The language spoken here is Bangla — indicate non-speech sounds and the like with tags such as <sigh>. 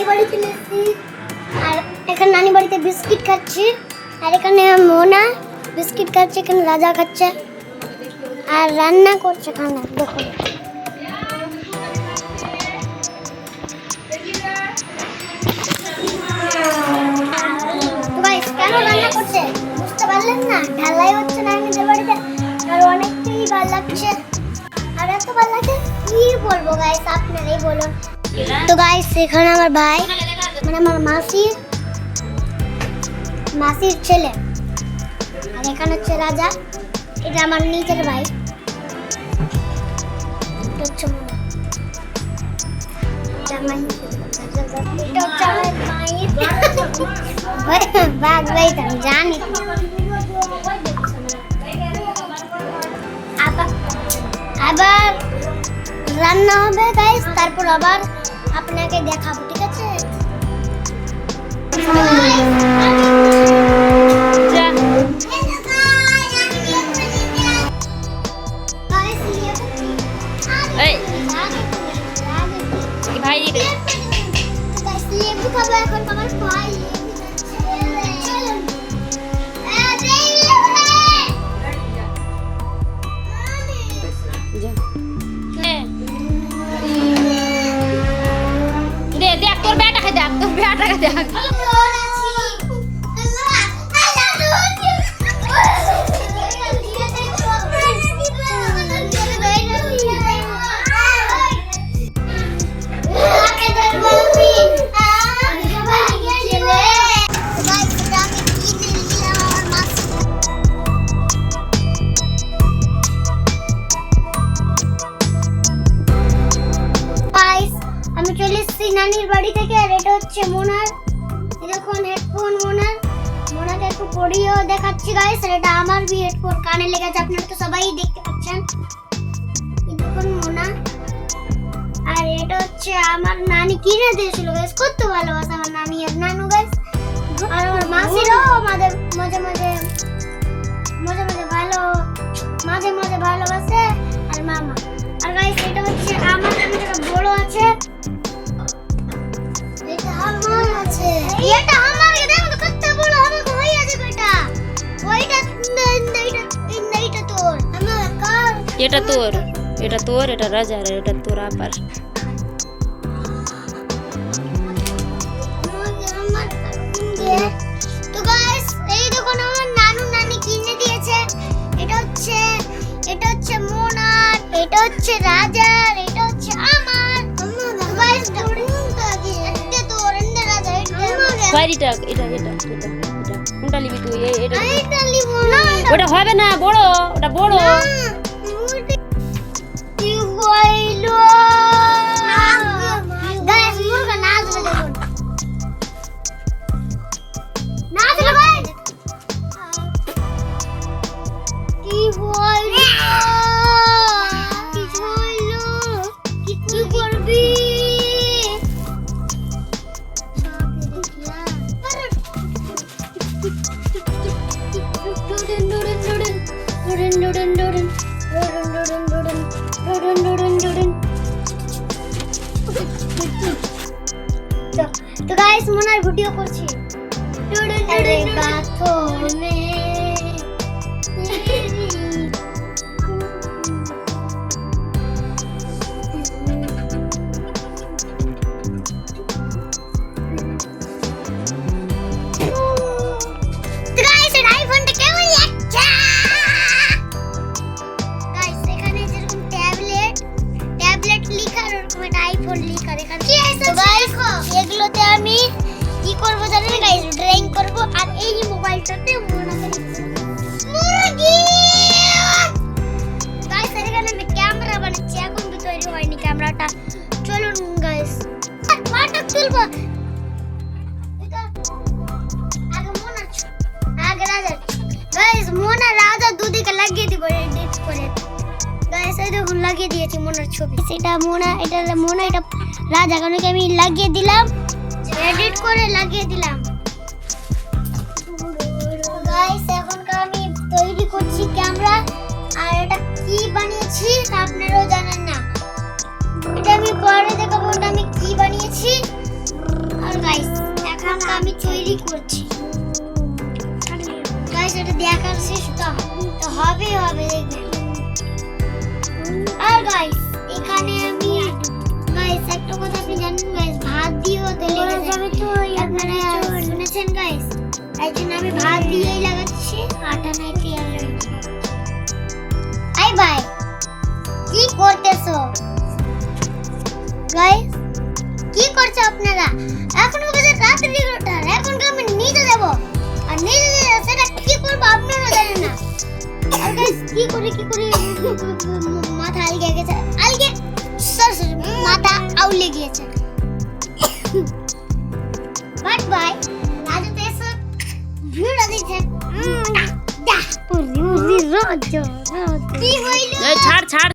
নানি বাড়ি চলে এসেছি আর এখানে নানি বাড়িতে বিস্কিট খাচ্ছি। আর এখানে মোনা বিস্কিট খাচ্ছে, এখানে রাজা খাচ্ছে। আর রান্না করছে খানা দেখুন। আর আর এত ভালো লাগছে, কি বলব গাইস আপনারাই বলুন। তো গাইস এখানে আমার ভাই মানে আমার মাসির মাসির ছেলে। আর এখানে হচ্ছে রাজা, এটা আমার নিজের ভাই। <laughs> জানি। আবার রান্না হবে তারপর আবার আপনাকে দেখাবো ঠিক আছে? ভাই লেবু খাব এখন আমার ভাই দেখ। হচ্ছে মোনার। দেখুন হেডফোন মোনার। মোনাকে একটু পরিয়েও দেখাচ্ছি গাইস এটা আমার বি হেডফোন কানে লেগেছে, আপনারা তো সবাই দেখতে পাচ্ছেন। দেখুন মোনা। আর এটা হচ্ছে আমার নানি কিনে দিয়েছিল গাইস কত ভালোবাসে আমার নানি আর নানু গাইস আর আমার মাসিরও আমাদের মাঝে মাঝে মাঝে মাঝে ভালো, মাঝে মাঝে ভালোবাসে। আর মামা। এটা তোর এটা তোর এটা রাজার এটা তোর আপার। তো গাইস এই দেখুন আমার নানু নানি কিনে দিয়েছে। এটা হচ্ছে এটা হচ্ছে মোনার এটা হচ্ছে রাজার এটা হচ্ছে আমার। গাইস এটা তো অরেন্দ্র রাজা এটা এটা এটা এটা এটা কোনটা নিবি তুই? এটা এটা। লিব না ওটা হবে না বড় ওটা বড়। ভিডিও করছি আরে বাথো মে হয়নি চলুন গাইস আগে রাজা গাইস মোনা রাজা দুদিকে লাগিয়ে দিব এডিট করে। গাইস এই দেখুন, লাগিয়ে দিয়েছি মোনার ছবি। সেটা মোনা, এটা মোনা, এটা রাজা আমি লাগিয়ে দিলাম? এডিট করে লাগিয়ে দিলাম। গাইস এখন আমি তৈরি করছি ক্যামেরা আর এটা কি বানিয়েছি আপনারাও জানেন না। এটা পরে দেখাবো আমি কি বানিয়েছি? আর গাইস এখন আমি তৈরি করছি। গাইস এটা দেখার শেষ তো হবে হবে আর গাইস এখানে আমি গাইস একটা কথা আপনি জানেন গাইস ভাত দিয়েও তেলে মানে আপনারা শুনেছেন গাইস এই জন্য আমি ভাত দিয়েই লাগাচ্ছি আটা নাই তেল আই বাই কি করতেছো? গাইস কি করছ আপনারা? এখন বাজে রাত এগারোটার এখন আমি নিতে দেব আর নিতে দিলে সেটা কি করব আপনারা জানেন না। আর guys, কি করে কি করে? মাথা আলগে গেছে আলগে সর সর মাথা আউলে গিয়েছে। বাট বাই রাজু তো এসব ভিড় দিচ্ছে কি হইল এই ছাড় ছাড়।